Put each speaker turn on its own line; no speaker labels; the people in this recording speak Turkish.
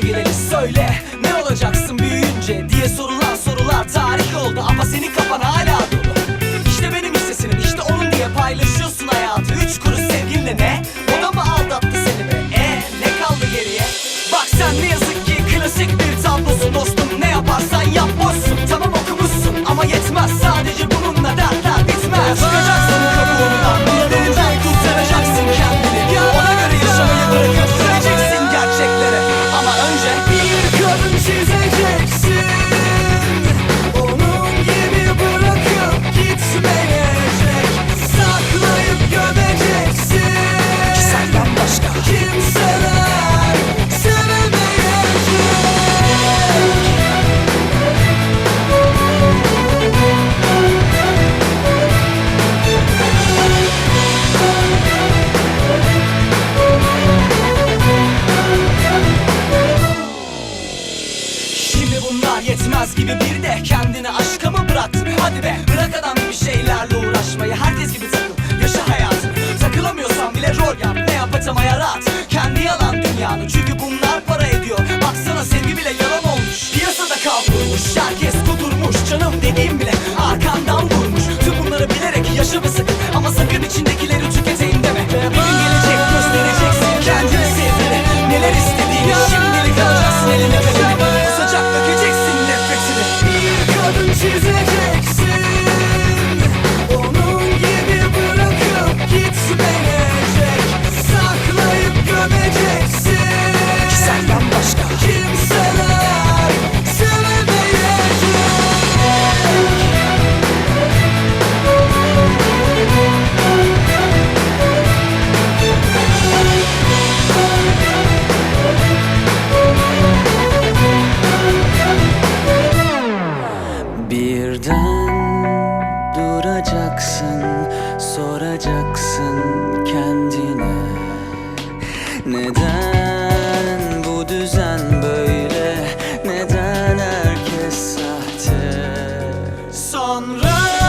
gireriz söyle. Ne olacaksın büyüyünce diye sorulan sorular tarih oldu. Yılmaz gibi biri de kendini aşka mı bıraktın? Hadi be bırak adam gibi şeylerle uğraşmayı. Herkes gibi takıl yaşa hayatını. Takılamıyorsan bile rol yap ne yapacağım hayal at
soracaksın, soracaksın kendine. Neden bu düzen böyle, neden herkes sahte?
Sonra